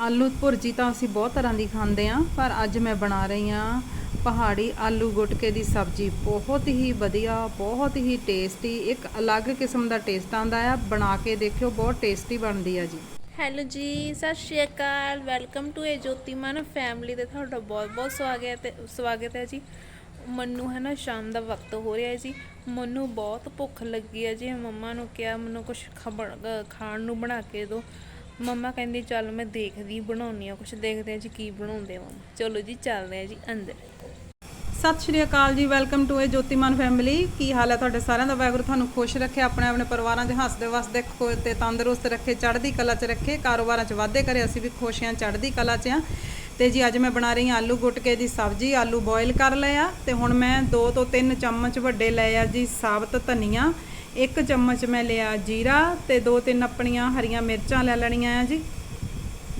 ਆਲੂ ਭੁਰਜੀ ਤਾਂ ਅਸੀਂ ਬਹੁਤ ਤਰ੍ਹਾਂ ਦੀ ਖਾਂਦੇ ਆਂ ਪਰ ਅੱਜ ਮੈਂ ਬਣਾ ਰਹੀ ਆਂ ਪਹਾੜੀ ਆਲੂ ਗੁਟਕੇ ਦੀ ਸਬਜ਼ੀ। ਬਹੁਤ ਹੀ ਵਧੀਆ, ਬਹੁਤ ਹੀ ਟੇਸਟੀ ਇੱਕ ਅਲੱਗ ਕਿਸਮ ਦਾ ਟੇਸਟ ਆਂਦਾ ਆ। ਬਣਾ ਕੇ ਦੇਖਿਓ, ਬਹੁਤ ਟੇਸਟੀ ਬਣਦੀ ਆ ਜੀ। ਹੈਲੋ ਜੀ, ਸਤਿ ਸ਼੍ਰੀ ਅਕਾਲ। Welcome to a Jyotiman family ਤੇ ਤੁਹਾਡਾ ਬਹੁਤ ਬਹੁਤ ਸਵਾਗਤ ਹੈ ਸਵਾਗਤ ਹੈ ਜੀ। ਮੈਨੂੰ ਹੈ ਨਾ, ਸ਼ਾਮ ਦਾ ਵਕਤ ਹੋ ਰਿਹਾ ਹੈ ਜੀ। ਮੈਨੂੰ ਬਹੁਤ ਭੁੱਖ ਲੱਗੀ ਹੈ ਜੀ। ਮੰਮਾ ਨੂੰ ਕਿਹਾ, ਮੈਨੂੰ ਕੁਝ ਖਾਣ ਨੂੰ ਬਣਾ ਕੇ ਦਿਓ। ਮੰਮਾ ਕਹਿੰਦੀ, ਚੱਲ ਮੈਂ ਦੇਖਦੀ, ਬਣਾਉਣੀ ਆ ਕੁਝ ਦੇਖਦੇ ਆ ਜੀ ਕੀ ਬਣਾਉਂਦੇ ਆ ਮੰਮਾ। ਚਲੋ ਜੀ, ਚੱਲਦੇ ਆ ਜੀ, ਅੰਦਰ। ਸਤਿ ਸ਼੍ਰੀ ਅਕਾਲ ਜੀ, welcome to a Jyotiman family. ਕੀ ਹਾਲ ਹੈ ਤੁਹਾਡੇ ਸਾਰਿਆਂ ਦਾ? ਵਾਹਿਗੁਰੂ ਤੁਹਾਨੂੰ ਖੁਸ਼ ਰੱਖੇ, ਆਪਣੇ ਆਪਣੇ ਪਰਿਵਾਰਾਂ 'ਚ ਹੱਸਦੇ ਵਸਦੇ ਤੇ ਤੰਦਰੁਸਤ ਰੱਖੇ, ਚੜ੍ਹਦੀ ਕਲਾ 'ਚ ਰੱਖੇ, ਕਾਰੋਬਾਰਾਂ 'ਚ ਵਾਧੇ ਕਰੇ, ਅਸੀਂ ਵੀ ਖੁਸ਼ ਹਾਂ, ਚੜ੍ਹਦੀ ਕਲਾ 'ਚ ਹਾਂ। ਤੇ ਜੀ, ਅੱਜ ਮੈਂ ਬਣਾ ਰਹੀ ਹਾਂ ਆਲੂ ਗੁਟਕੇ ਦੀ ਸਬਜ਼ੀ, ਆਲੂ ਬੋਇਲ ਕਰ ਲਏ ਆ। ਤੇ ਹੁਣ ਮੈਂ 2 ਤੋਂ 3 ਚਮਚ ਵੱਡੇ ਲਏ ਆ ਜੀ ਸਾਬਤ ਧਨੀਆ। ਇੱਕ ਚਮਚ ਮੈਂ ਲਿਆ ਜੀਰਾ ਤੇ 2-3 ਆਪਣੀਆਂ ਹਰੀਆਂ ਮਿਰਚਾਂ ਲੈ ਲੈਣੀਆਂ ਆ ਜੀ।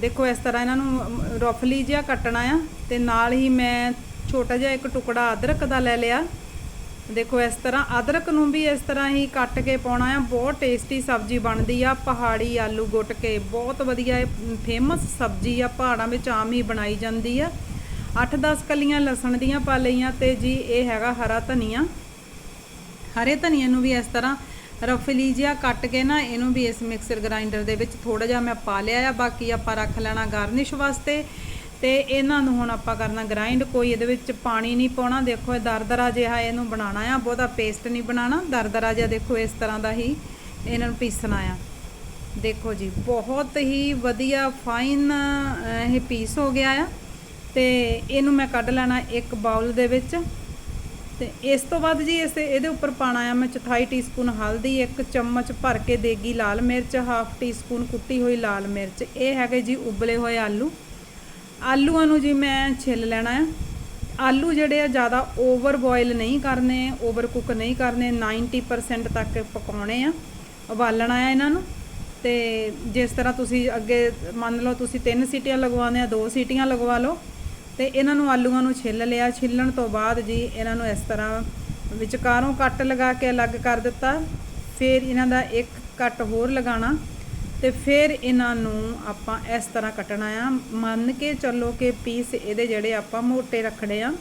ਦੇਖੋ, ਇਸ ਤਰ੍ਹਾਂ ਇਹਨਾਂ ਨੂੰ ਰਫਲੀ ਜਿਹਾ ਕੱਟਣਾ ਆ ਤੇ ਨਾਲ ਹੀ ਮੈਂ ਛੋਟਾ ਜਿਹਾ ਇੱਕ ਟੁਕੜਾ ਅਦਰਕ ਦਾ ਲੈ ਲਿਆ। ਦੇਖੋ, ਇਸ ਤਰ੍ਹਾਂ ਅਦਰਕ ਨੂੰ ਵੀ ਇਸ ਤਰ੍ਹਾਂ ਹੀ ਕੱਟ ਕੇ ਪਾਉਣਾ ਆ। ਬਹੁਤ ਟੇਸਟੀ ਸਬਜ਼ੀ ਬਣਦੀ ਆ, ਪਹਾੜੀ ਆਲੂ ਗੁੱਟ ਕੇ। ਬਹੁਤ ਵਧੀਆ ਇਹ ਫੇਮਸ ਸਬਜ਼ੀ ਆ, ਪਹਾੜਾਂ ਵਿੱਚ ਆਮ ਹੀ ਬਣਾਈ ਜਾਂਦੀ ਆ। 8-10 ਕਲੀਆਂ ਲਸਣ ਦੀਆਂ ਪਾ ਲਈਆਂ ਤੇ ਜੀ, ਇਹ ਹੈਗਾ ਹਰਾ ਧਨੀਆ। ਹਰੇ ਧਨੀਏ ਨੂੰ ਵੀ ਇਸ ਤਰ੍ਹਾਂ ਰਫਲੀ ਜਿਹਾ ਕੱਟ ਕੇ ਨਾ, ਇਹਨੂੰ ਵੀ ਇਸ ਮਿਕਸਰ ਗ੍ਰਾਈਂਡਰ ਦੇ ਵਿੱਚ ਥੋੜਾ ਜਿਹਾ ਮੈਂ ਪਾ ਲਿਆ ਆ, ਬਾਕੀ ਆਪਾਂ ਰੱਖ ਲੈਣਾ ਗਾਰਨਿਸ਼ ਵਾਸਤੇ। ਤੇ ਇਹਨਾਂ ਨੂੰ ਹੁਣ ਆਪਾਂ ਕਰਨਾ ਗ੍ਰਾਈਂਡ ਕੋਈ ਇਹਦੇ ਵਿੱਚ ਪਾਣੀ ਨਹੀਂ ਪਾਉਣਾ। ਦੇਖੋ, ਇਹ ਦਰਦਰਾ ਜਿਹਾ ਇਹਨੂੰ ਬਣਾਉਣਾ ਆ, ਬਹੁਤਾ ਪੇਸਟ ਨਹੀਂ ਬਣਾਉਣਾ। ਦਰਦਰਾ ਜਿਹਾ ਦੇਖੋ, ਇਸ ਤਰ੍ਹਾਂ ਦਾ ਹੀ ਇਹਨਾਂ ਨੂੰ ਪੀਸਣਾ ਆ। ਦੇਖੋ ਜੀ, ਬਹੁਤ ਹੀ ਵਧੀਆ ਫਾਈਨ ਇਹ ਪੀਸ ਹੋ ਗਿਆ ਆ। ਤੇ ਇਹਨੂੰ ਮੈਂ ਕੱਢ ਲੈਣਾ ਇੱਕ ਬਾਉਲ ਦੇ ਵਿੱਚ। ਤੇ ਇਸ ਤੋਂ ਬਾਅਦ ਜੀ ਇਸ ਇਹਦੇ ਉੱਪਰ ਪਾਣਾ ਆ ਮੈਂ ਚੌਥਾਈ ਟੀਸਪੂਨ ਹਲਦੀ, ਇੱਕ ਚਮਚ ਭਰ ਕੇ ਦੇਗੀ ਲਾਲ ਮਿਰਚ, ਹਾਫ ਟੀਸਪੂਨ ਕੁੱਟੀ ਹੋਈ ਲਾਲ ਮਿਰਚ। ਇਹ ਹੈਗੇ ਜੀ ਉਬਲੇ ਹੋਏ ਆਲੂ। ਆਲੂਆਂ ਨੂੰ ਜੀ ਮੈਂ ਛਿੱਲ ਲੈਣਾ ਹੈ ਆਲੂ ਜਿਹੜੇ ਆ ਜ਼ਿਆਦਾ ਓਵਰ ਬੋਇਲ ਨਹੀਂ ਕਰਨੇ ਓਵਰ ਕੁੱਕ ਨਹੀਂ ਕਰਨੇ 90% ਤੱਕ ਪਕਾਉਣੇ ਆ। ਉਬਾਲਣਾ ਆ ਇਹਨਾਂ ਨੂੰ। ਤੇ ਜਿਸ ਤਰ੍ਹਾਂ ਤੁਸੀਂ ਅੱਗੇ ਮੰਨ ਲਓ ਤੁਸੀਂ ਤਿੰਨ ਸੀਟੀਆਂ ਲਗਵਾਉਂਦੇ ਆ, ਦੋ ਸੀਟੀਆਂ ਲਗਵਾ ਲਓ। ਤੇ ਇਹਨਾਂ ਨੂੰ ਆਲੂਆਂ ਨੂੰ ਛਿੱਲ ਲਿਆ। ਛਿੱਲਣ ਤੋਂ ਬਾਅਦ ਜੀ ਇਹਨਾਂ ਨੂੰ ਇਸ ਤਰ੍ਹਾਂ ਵਿਚਕਾਰੋਂ ਕੱਟ ਲਗਾ ਕੇ ਅਲੱਗ ਕਰ ਦਿੱਤਾ। ਫਿਰ ਇਹਨਾਂ ਦਾ ਇੱਕ ਕੱਟ ਹੋਰ ਲਗਾਉਣਾ ਤੇ ਫਿਰ ਇਹਨਾਂ ਨੂੰ ਆਪਾਂ ਇਸ ਤਰ੍ਹਾਂ ਕੱਟਣਾ ਆ। ਮੰਨ ਕੇ ਚੱਲੋ ਕਿ ਪੀਸ ਇਹਦੇ ਜਿਹੜੇ ਆਪਾਂ ਮੋٹے ਰੱਖਣੇ ਆ।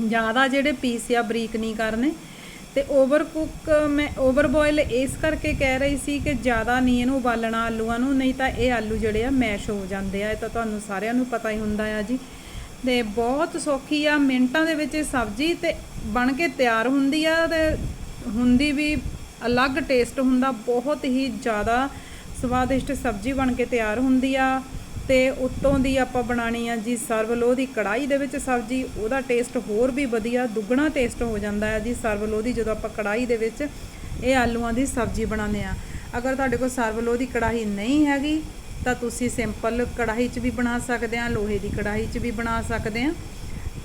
ਜ਼ਿਆਦਾ ਜਿਹੜੇ ਪੀਸ ਆ ਬਰੀਕ ਨਹੀਂ ਕਰਨੇ। ਤੇ ਓਵਰ ਕੁੱਕ ਮੈਂ ਓਵਰ ਬੋਇਲ ਇਸ ਕਰਕੇ ਕਹਿ ਰਹੀ ਸੀ ਕਿ ਜ਼ਿਆਦਾ ਨਹੀਂ ਇਹਨੂੰ ਉਬਾਲਣਾ ਆਲੂਆਂ ਨੂੰ, ਨਹੀਂ ਤਾਂ ਇਹ ਆਲੂ ਜਿਹੜੇ ਆ ਮੈਸ਼ ਹੋ ਜਾਂਦੇ ਆ, ਇਹ ਤਾਂ ਤੁਹਾਨੂੰ ਸਾਰਿਆਂ ਨੂੰ ਪਤਾ ਹੀ ਹੁੰਦਾ ਆ ਜੀ। ਤੇ ਬਹੁਤ ਸੌਖੀ ਆ, ਮਿੰਟਾਂ ਦੇ ਵਿੱਚ ਇਹ ਸਬਜ਼ੀ ਤੇ ਬਣ ਕੇ ਤਿਆਰ ਹੁੰਦੀ ਆ ਤੇ ਹੁੰਦੀ ਵੀ ਅਲੱਗ ਟੇਸਟ ਹੁੰਦਾ, ਬਹੁਤ ਹੀ ਜ਼ਿਆਦਾ ਸਵਾਦਿਸ਼ਟ ਸਬਜ਼ੀ ਬਣ ਕੇ ਤਿਆਰ ਹੁੰਦੀ ਆ। ਤੇ ਉੱਤੋਂ ਦੀ ਆਪਾਂ ਬਣਾਣੀ ਆ ਜੀ ਸਰਵਲੋ ਦੀ ਕੜਾਈ ਦੇ ਵਿੱਚ ਸਬਜ਼ੀ ਉਹਦਾ ਟੇਸਟ ਹੋਰ ਵੀ ਵਧੀਆ ਦੁੱਗਣਾ ਟੇਸਟ ਹੋ ਜਾਂਦਾ ਹੈ ਜੀ ਸਰਵਲੋ ਦੀ ਜਦੋਂ ਆਪਾਂ ਕੜਾਈ ਦੇ ਵਿੱਚ ਇਹ ਆਲੂਆਂ ਦੀ ਸਬਜ਼ੀ ਬਣਾਉਂਦੇ ਆ ਅਗਰ ਤੁਹਾਡੇ ਕੋਲ ਸਰਵਲੋ ਦੀ ਕੜਾਹੀ ਨਹੀਂ ਹੈਗੀ ਤਾਂ ਤੁਸੀਂ ਸਿੰਪਲ ਕੜਾਹੀ 'ਚ ਵੀ ਬਣਾ ਸਕਦੇ ਆ ਲੋਹੇ ਦੀ ਕੜਾਹੀ 'ਚ ਵੀ ਬਣਾ ਸਕਦੇ ਆ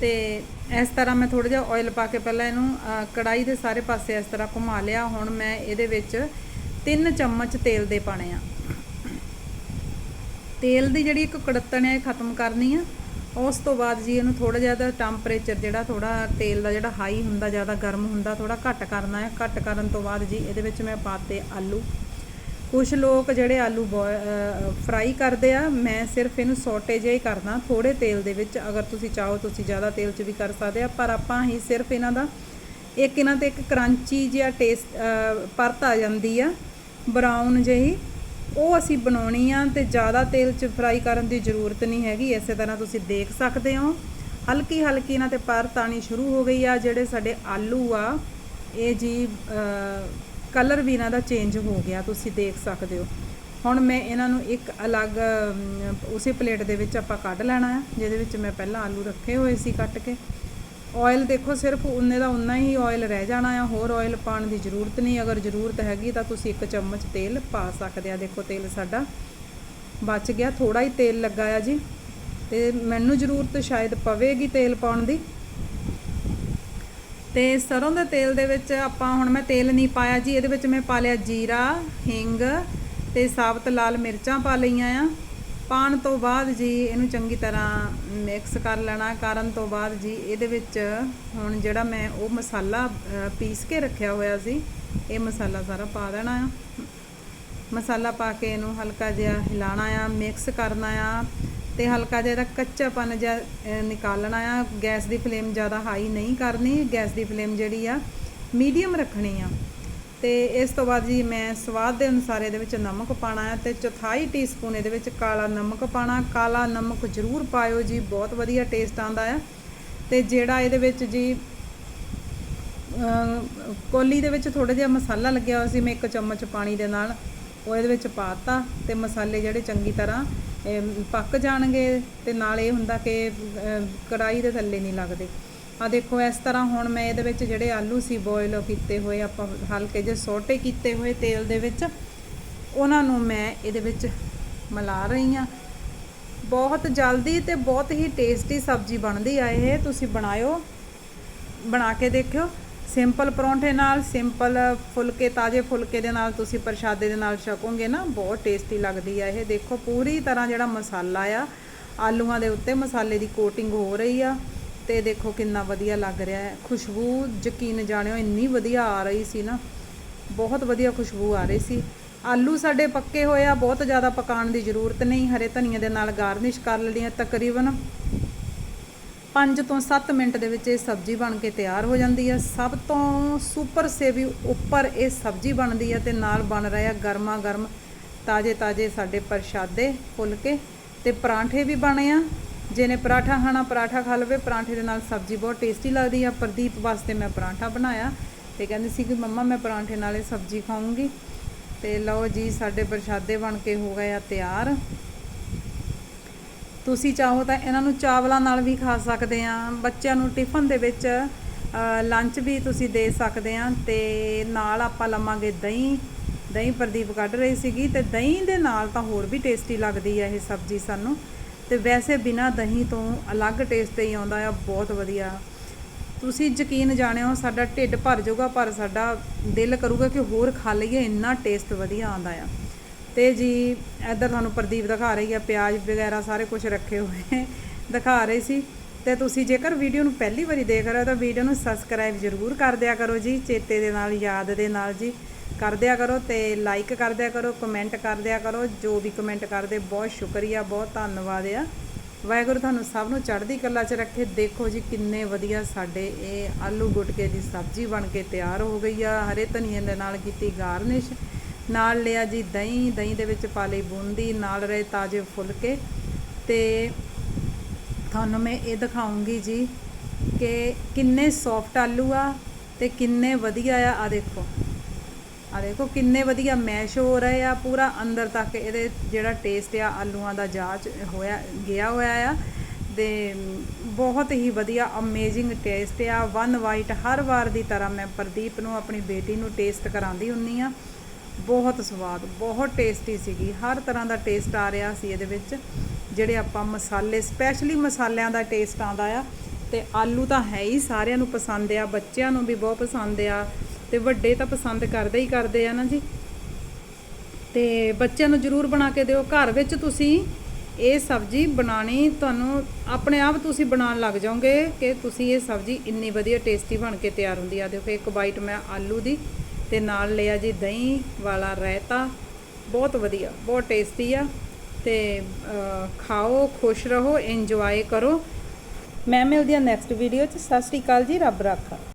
ਤੇ ਇਸ ਤਰ੍ਹਾਂ ਮੈਂ ਥੋੜਾ ਜਿਹਾ ਆਇਲ ਪਾ ਕੇ ਪਹਿਲਾਂ ਇਹਨੂੰ ਅ, ਕੜਾਈ ਦੇ ਸਾਰੇ ਪਾਸੇ ਇਸ ਤਰ੍ਹਾਂ ਘੁਮਾ ਲਿਆ। ਹੁਣ ਮੈਂ ਇਹਦੇ ਵਿੱਚ 3 ਚਮਚ ਤੇਲ ਦੇ ਪਾਣੇ ਆ। ਤੇਲ ਦੀ ਜਿਹੜੀ ਇੱਕ ਕੜਤਣ ਹੈ ਇਹ ਖਤਮ ਕਰਨੀ ਆ। ਉਸ ਤੋਂ ਬਾਅਦ ਜੀ ਇਹਨੂੰ ਥੋੜਾ ਜਿਹਾ ਟੈਂਪਰੇਚਰ ਜਿਹੜਾ ਥੋੜਾ ਤੇਲ ਦਾ ਜਿਹੜਾ ਹਾਈ ਹੁੰਦਾ, ਜ਼ਿਆਦਾ ਗਰਮ ਹੁੰਦਾ ਥੋੜਾ ਘੱਟ ਕਰਨਾ ਹੈ। ਘੱਟ ਕਰਨ ਤੋਂ ਬਾਅਦ ਜੀ ਇਹਦੇ ਵਿੱਚ ਮੈਂ ਪਾਤੇ ਆਲੂ। ਕੁਝ ਲੋਕ ਜਿਹੜੇ ਆਲੂ ਫਰਾਈ ਕਰਦੇ ਆ, ਮੈਂ ਸਿਰਫ ਇਹਨੂੰ ਸੌਟੇ ਜਿਹਾ ਹੀ ਕਰਦਾ ਥੋੜੇ ਤੇਲ ਦੇ ਵਿੱਚ। ਅਗਰ ਤੁਸੀਂ ਚਾਹੋ ਤੁਸੀਂ ਜ਼ਿਆਦਾ ਤੇਲ 'ਚ ਵੀ ਕਰ ਸਕਦੇ ਆ, ਪਰ ਆਪਾਂ ਹੀ ਸਿਰਫ ਇਹਨਾਂ ਦਾ ਇੱਕ ਇਹਨਾਂ ਤੇ ਇੱਕ ਕਰੰਚੀ ਜਿਹਾ ਟੇਸਟ ਪਰਤ ਆ ਜਾਂਦੀ ਆ ਬਰਾਊਨ ਜਿਹੀ। ਉਹ ਅਸੀਂ ਬਣਾਉਣੀ ਆ ਤੇ ਜ਼ਿਆਦਾ ਤੇਲ 'ਚ ਫਰਾਈ ਕਰਨ ਦੀ ਜ਼ਰੂਰਤ ਨਹੀਂ ਹੈਗੀ, ਇਸੇ ਤਰ੍ਹਾਂ ਤੁਸੀਂ ਦੇਖ ਸਕਦੇ ਹੋ। ਹਲਕੀ ਹਲਕੀ ਇਹਨਾਂ ਤੇ ਪਰਤ ਆਣੀ ਸ਼ੁਰੂ ਹੋ ਗਈ ਆ, ਜਿਹੜੇ ਸਾਡੇ ਆਲੂ ਆ, ਇਹ ਜੀ ਕਲਰ ਵੀ ਇਹਨਾਂ ਦਾ ਚੇਂਜ ਹੋ ਗਿਆ, ਤੁਸੀਂ ਦੇਖ ਸਕਦੇ ਹੋ। ਹੁਣ ਮੈਂ ਇਹਨਾਂ ਨੂੰ ਇੱਕ ਅਲੱਗ ਉਸੇ ਪਲੇਟ ਦੇ ਵਿੱਚ ਆਪਾਂ ਕੱਢ ਲੈਣਾ ਹੈ ਜਿਹਦੇ ਵਿੱਚ ਮੈਂ ਪਹਿਲਾਂ ਆਲੂ ਰੱਖੇ ਹੋਏ ਸੀ ਕੱਟ ਕੇ। ਆਇਲ ਦੇਖੋ, ਸਿਰਫ ਉਨੇ ਦਾ ਉਨਾ ਹੀ ਆਇਲ ਰਹਿ ਜਾਣਾ ਆ। ਹੋਰ ਆਇਲ ਪਾਉਣ ਦੀ ਜ਼ਰੂਰਤ ਨਹੀਂ। ਅਗਰ ਜ਼ਰੂਰਤ ਹੈਗੀ ਤਾਂ ਤੁਸੀਂ ਇੱਕ ਚਮਚ ਤੇਲ ਪਾ ਸਕਦੇ ਆ। ਦੇਖੋ, ਤੇਲ ਸਾਡਾ ਬਚ ਗਿਆ। ਥੋੜਾ ਹੀ ਤੇਲ ਲੱਗਾ ਆ ਜੀ। ਤੇ ਮੈਨੂੰ ਜ਼ਰੂਰਤ ਸ਼ਾਇਦ ਪਵੇਗੀ ਤੇਲ ਪਾਉਣ ਦੀ। ਤੇ ਸਰੋਂ ਦੇ ਤੇਲ ਦੇ ਵਿੱਚ ਆਪਾਂ ਹੁਣ ਮੈਂ ਤੇਲ ਨਹੀਂ ਪਾਇਆ ਜੀ। ਇਹਦੇ ਵਿੱਚ ਮੈਂ ਪਾ ਲਿਆ ਜੀਰਾ, ਹਿੰਗ ਤੇ ਸਾਬਤ ਲਾਲ ਮਿਰਚਾਂ ਪਾ ਲਈਆਂ ਆ। ਪਾਣ ਤੋਂ ਬਾਅਦ ਜੀ ਇਹਨੂੰ ਚੰਗੀ ਤਰ੍ਹਾਂ ਮਿਕਸ ਕਰ ਲੈਣਾ। ਕਰਨ ਤੋਂ ਬਾਅਦ ਜੀ ਇਹਦੇ ਵਿੱਚ ਹੁਣ ਜਿਹੜਾ ਮੈਂ ਉਹ ਮਸਾਲਾ ਪੀਸ ਕੇ ਰੱਖਿਆ ਹੋਇਆ ਸੀ, ਇਹ ਮਸਾਲਾ ਸਾਰਾ ਪਾ ਦੇਣਾ ਆ। ਮਸਾਲਾ ਪਾ ਕੇ ਇਹਨੂੰ ਹਲਕਾ ਜਿਹਾ ਹਿਲਾਣਾ ਆ ਮਿਕਸ ਕਰਨਾ ਆ ਤੇ ਹਲਕਾ ਜਿਹਾ ਇਹਦਾ ਕੱਚਾਪਨ ਜਿਹਾ ਨਿਕਾਲਣਾ ਆ। ਗੈਸ ਦੀ ਫਲੇਮ ਜ਼ਿਆਦਾ ਹਾਈ ਨਹੀਂ ਕਰਨੀ। ਗੈਸ ਦੀ ਫਲੇਮ ਜਿਹੜੀ ਆ ਮੀਡੀਅਮ ਰੱਖਣੀ ਆ। ਤੇ ਇਸ ਤੋਂ ਬਾਅਦ ਜੀ ਮੈਂ ਸਵਾਦ ਦੇ ਅਨੁਸਾਰ ਇਹਦੇ ਵਿੱਚ ਨਮਕ ਪਾਣਾ ਹੈ ਤੇ ਚੌਥਾਈ ਟੀਸਪੂਨ ਇਹਦੇ ਵਿੱਚ ਕਾਲਾ ਨਮਕ ਪਾਣਾ ਕਾਲਾ ਨਮਕ ਜ਼ਰੂਰ ਪਾਇਓ ਜੀ ਬਹੁਤ ਵਧੀਆ ਟੇਸਟ ਆਂਦਾ ਆ ਤੇ ਜਿਹੜਾ ਇਹਦੇ ਵਿੱਚ ਜੀ ਕੋਲੀ ਦੇ ਵਿੱਚ ਥੋੜਾ ਜਿਹਾ ਮਸਾਲਾ ਲੱਗਿਆ ਹੋਇਆ ਸੀ ਮੈਂ ਇੱਕ ਚਮਚ ਪਾਣੀ ਦੇ ਨਾਲ ਉਹ ਇਹਦੇ ਵਿੱਚ ਪਾਤਾ ਤੇ ਮਸਾਲੇ ਜਿਹੜੇ ਚੰਗੀ ਤਰ੍ਹਾਂ ਪੱਕ ਜਾਣਗੇ ਤੇ ਨਾਲ ਇਹ ਹੁੰਦਾ ਕਿ ਅਹ, ਕੜਾਈ ਦੇ ਥੱਲੇ ਨਹੀਂ ਲੱਗਦੇ। ਆ ਦੇਖੋ, ਇਸ ਤਰ੍ਹਾਂ ਹੁਣ ਮੈਂ ਇਹਦੇ ਵਿੱਚ ਜਿਹੜੇ ਆਲੂ ਸੀ ਬੋਇਲ ਕੀਤੇ ਹੋਏ, ਆਪਾਂ ਹਲਕੇ ਜਿਹੇ ਸੋਟੇ ਕੀਤੇ ਹੋਏ ਤੇਲ ਦੇ ਵਿੱਚ, ਉਹਨਾਂ ਨੂੰ ਮੈਂ ਇਹਦੇ ਵਿੱਚ ਮਿਲਾ ਰਹੀ ਹਾਂ। ਬਹੁਤ ਜਲਦੀ ਤੇ ਬਹੁਤ ਹੀ ਟੇਸਟੀ ਸਬਜ਼ੀ ਬਣਦੀ ਆ ਇਹ, ਤੁਸੀਂ ਬਣਾਇਓ, ਬਣਾ ਕੇ ਦੇਖਿਓ। ਸਿੰਪਲ ਪਰੌਂਠੇ ਨਾਲ ਸਿੰਪਲ ਫੁਲਕੇ, ਤਾਜ਼ੇ ਫੁਲਕੇ ਦੇ ਨਾਲ ਤੁਸੀਂ ਪ੍ਰਸ਼ਾਦੇ ਦੇ ਨਾਲ ਛਕੋਗੇ ਨਾ, ਬਹੁਤ ਟੇਸਟੀ ਲੱਗਦੀ ਆ ਇਹ। ਦੇਖੋ, ਪੂਰੀ ਤਰ੍ਹਾਂ ਜਿਹੜਾ ਮਸਾਲਾ ਆ, ਆਲੂਆਂ ਦੇ ਉੱਤੇ ਮਸਾਲੇ ਦੀ ਕੋਟਿੰਗ ਹੋ ਰਹੀ ਆ। ਤੇ ਦੇਖੋ ਕਿੰਨਾ ਵਧੀਆ ਲੱਗ ਰਿਹਾ ਹੈ। ਖੁਸ਼ਬੂ ਯਕੀਨ ਜਾਣਿਓ, ਇੰਨੀ ਵਧੀਆ ਆ ਰਹੀ ਸੀ ਨਾ। ਬਹੁਤ ਵਧੀਆ ਖੁਸ਼ਬੂ ਆ ਰਹੀ ਸੀ। ਆਲੂ ਸਾਡੇ ਪੱਕੇ ਹੋਏ ਆ, ਬਹੁਤ ਜ਼ਿਆਦਾ ਪਕਾਉਣ ਦੀ ਜ਼ਰੂਰਤ ਨਹੀਂ। ਹਰੇ ਧਨੀਏ ਦੇ ਨਾਲ ਗਾਰਨਿਸ਼ ਕਰ ਲਈਆਂ ਤਕਰੀਬਨ 5 ਤੋਂ 7 ਮਿੰਟ ਦੇ ਵਿੱਚ ਇਹ ਸਬਜ਼ੀ ਬਣ ਕੇ ਤਿਆਰ ਹੋ ਜਾਂਦੀ ਹੈ। ਸਭ ਤੋਂ ਸੁਪਰ ਸੇਵੀ ਉੱਪਰ ਇਹ ਸਬਜ਼ੀ ਬਣਦੀ ਹੈ ਤੇ ਨਾਲ ਬਣ ਰਿਹਾ ਗਰਮਾ ਗਰਮ ਤਾਜ਼ੇ ਤਾਜ਼ੇ ਸਾਡੇ ਪ੍ਰਸ਼ਾਦੇ ਫੁੱਲ ਕੇ ਤੇ ਪਰਾਂਠੇ ਵੀ ਬਣੇ ਆ। ਜਿਹਨੇ ਪਰਾਠਾ ਖਾਣਾ, ਪਰਾਠਾ ਖਾ ਲਵੇ, ਪਰਾਂਠੇ ਦੇ ਨਾਲ ਸਬਜ਼ੀ ਬਹੁਤ ਟੇਸਟੀ ਲੱਗਦੀ ਆ। ਪ੍ਰਦੀਪ ਵਾਸਤੇ ਮੈਂ ਪਰਾਂਠਾ ਬਣਾਇਆ। ਤੇ ਕਹਿੰਦੀ ਸੀ ਕਿ ਮੰਮਾ, ਮੈਂ ਪਰਾਂਠੇ ਨਾਲ ਇਹ ਸਬਜ਼ੀ ਖਾਊਂਗੀ। ਤੇ ਲਓ ਜੀ, ਸਾਡੇ ਪ੍ਰਸ਼ਾਦੇ ਬਣ ਕੇ ਹੋ ਗਏ ਆ ਤਿਆਰ। ਤੁਸੀਂ ਚਾਹੋ ਤਾਂ ਇਹਨਾਂ ਨੂੰ ਚਾਵਲਾਂ ਨਾਲ ਵੀ ਖਾ ਸਕਦੇ ਆ। ਬੱਚਿਆਂ ਨੂੰ ਟਿਫਨ ਦੇ ਵਿੱਚ ਲੰਚ ਵੀ ਤੁਸੀਂ ਦੇ ਸਕਦੇ ਆ। ਤੇ ਨਾਲ ਆਪਾਂ ਲਵਾਂਗੇ ਦਹੀਂ। ਦਹੀਂ ਪ੍ਰਦੀਪ ਕੱਢ ਰਹੀ ਸੀਗੀ ਤੇ ਦਹੀਂ ਦੇ ਨਾਲ ਤਾਂ ਹੋਰ ਵੀ ਟੇਸਟੀ ਲੱਗਦੀ ਆ ਇਹ ਸਬਜ਼ੀ ਸਾਨੂੰ। ਤੇ ਵੈਸੇ ਬਿਨਾ ਦਹੀਂ ਤੋਂ ਅਲੱਗ ਟੇਸਟ ਹੀ ਆਉਂਦਾ ਆ, ਬਹੁਤ ਵਧੀਆ। ਤੁਸੀਂ ਯਕੀਨ ਜਾਣਿਓ, ਸਾਡਾ ਢਿੱਡ ਭਰ ਜਾਊਗਾ, ਪਰ ਸਾਡਾ ਦਿਲ ਕਰੂਗਾ ਕਿ ਹੋਰ ਖਾ ਲਈਏ, ਇੰਨਾ ਟੇਸਟ ਵਧੀਆ ਆਉਂਦਾ ਆ। ਤੇ ਜੀ, ਇੱਧਰ ਤੁਹਾਨੂੰ ਪ੍ਰਦੀਪ ਦਿਖਾ ਰਹੀ ਆ, ਪਿਆਜ਼ ਵਗੈਰਾ ਸਾਰੇ ਕੁਝ ਰੱਖੇ ਹੋਏ ਦਿਖਾ ਰਹੀ ਸੀ। ਤੇ ਤੁਸੀਂ ਜੇਕਰ ਵੀਡੀਓ ਨੂੰ ਪਹਿਲੀ ਵਾਰੀ ਦੇਖ ਰਹੇ ਹੋ, ਤਾਂ ਵੀਡੀਓ ਨੂੰ ਸਬਸਕ੍ਰਾਈਬ ਜ਼ਰੂਰ ਕਰ ਦਿਆ ਕਰੋ ਜੀ, ਚੇਤੇ ਦੇ ਨਾਲ, ਯਾਦ ਦੇ ਨਾਲ ਜੀ। ਕਰ ਦਿਆ ਕਰੋ ਤੇ ਲਾਈਕ ਕਰ ਦਿਆ ਕਰੋ ਕਮੈਂਟ ਕਰ ਦਿਆ ਕਰੋ, ਜੋ ਵੀ ਕਮੈਂਟ ਕਰਦੇ, ਬਹੁਤ ਸ਼ੁਕਰੀਆ, ਬਹੁਤ ਧੰਨਵਾਦ ਆ। ਵਾਹਿਗੁਰੂ ਤੁਹਾਨੂੰ ਸਭ ਨੂੰ ਚੜ੍ਹਦੀ ਕਲਾ 'ਚ ਰੱਖੇ। ਦੇਖੋ ਜੀ ਕਿੰਨੇ ਵਧੀਆ ਸਾਡੇ ਇਹ ਆਲੂ ਗੁਟਕੇ ਦੀ ਸਬਜ਼ੀ ਬਣ ਕੇ ਤਿਆਰ ਹੋ ਗਈ ਆ। ਹਰੇ ਧਨੀਏ ਦੇ ਨਾਲ ਕੀਤੀ ਗਾਰਨਿਸ਼, ਨਾਲ ਲਿਆ ਜੀ ਦਹੀਂ ਦਹੀਂ ਦੇ ਵਿੱਚ ਪਾ ਲਈ ਬੂੰਦੀ, ਨਾਲ ਰਹੇ ਤਾਜ਼ੇ ਫੁਲਕੇ। ਤੇ ਤੁਹਾਨੂੰ ਮੈਂ ਇਹ ਦਿਖਾਉਂਗੀ ਜੀ ਕਿ ਕਿੰਨੇ ਸੌਫਟ ਆਲੂ ਆ ਤੇ ਕਿੰਨੇ ਵਧੀਆ ਆ। ਆ ਦੇਖੋ ਆ ਦੇਖੋ, ਕਿੰਨੇ ਵਧੀਆ ਮੈਸ਼ ਹੋ ਰਹੇ ਆ, ਪੂਰਾ ਅੰਦਰ ਤੱਕ ਇਹਦੇ ਜਿਹੜਾ ਟੇਸਟ ਆ, ਆਲੂਆਂ ਦਾ ਜਾਚ ਹੋਇਆ, ਗਿਆ ਹੋਇਆ ਆ। ਤੇ ਬਹੁਤ ਹੀ ਵਧੀਆ ਅਮੇਜ਼ਿੰਗ ਟੇਸਟ ਆ। ਵਨ ਵਾਈਟ ਹਰ ਵਾਰ ਦੀ ਤਰ੍ਹਾਂ ਮੈਂ ਪ੍ਰਦੀਪ ਨੂੰ, ਆਪਣੀ ਬੇਟੀ ਨੂੰ ਟੇਸਟ ਕਰਾਉਂਦੀ ਹੁੰਨੀ ਆ। ਬਹੁਤ ਸਵਾਦ, ਬਹੁਤ ਟੇਸਟੀ ਸੀਗੀ। ਹਰ ਤਰ੍ਹਾਂ ਦਾ ਟੇਸਟ ਆ ਰਿਹਾ ਸੀ ਇਹਦੇ ਵਿੱਚ, ਜਿਹੜੇ ਆਪਾਂ ਮਸਾਲੇ ਸਪੈਸ਼ਲੀ ਮਸਾਲਿਆਂ ਦਾ ਟੇਸਟ ਆਉਂਦਾ ਆ। ਤੇ ਆਲੂ ਤਾਂ ਹੈ ਹੀ ਸਾਰਿਆਂ ਨੂੰ ਪਸੰਦ ਆ, ਬੱਚਿਆਂ ਨੂੰ ਵੀ ਬਹੁਤ ਪਸੰਦ ਆ। ਤੇ ਵੱਡੇ ਤਾਂ ਪਸੰਦ ਕਰਦੇ ਹੀ ਕਰਦੇ ਆ ਨਾ ਜੀ। ਤੇ ਬੱਚਿਆਂ ਨੂੰ ਜਰੂਰ ਬਣਾ ਕੇ ਦਿਓ। ਘਰ ਵਿੱਚ ਤੁਸੀਂ ਇਹ ਸਬਜ਼ੀ ਬਣਾਣੀ ਤੁਹਾਨੂੰ ਆਪਣੇ ਆਪ ਤੁਸੀਂ ਬਣਾਉਣ ਲੱਗ ਜਾਓਗੇ ਕਿ ਤੁਸੀਂ ਇਹ ਸਬਜ਼ੀ ਇੰਨੀ ਵਧੀਆ ਟੇਸਟੀ ਬਣ ਕੇ ਤਿਆਰ ਹੁੰਦੀ ਆ। ਦੇਖੋ, ਇੱਕ ਬਾਈਟ ਮੈਂ ਆਲੂ ਦੀ ਤੇ ਨਾਲ ਲਿਆ ਜੀ ਦਹੀਂ ਵਾਲਾ ਰਾਇਤਾ। ਬਹੁਤ ਵਧੀਆ, ਬਹੁਤ ਟੇਸਟੀ ਆ। ਤੇ ਖਾਓ, ਖੁਸ਼ ਰਹੋ, ਇੰਜੋਏ ਕਰੋ। ਮੈਂ ਮਿਲਦੀ ਆ ਨੈਕਸਟ ਵੀਡੀਓ 'ਚ। ਸਤਿ ਸ਼੍ਰੀ ਅਕਾਲ ਜੀ, ਰੱਬ ਰਾਖਾ।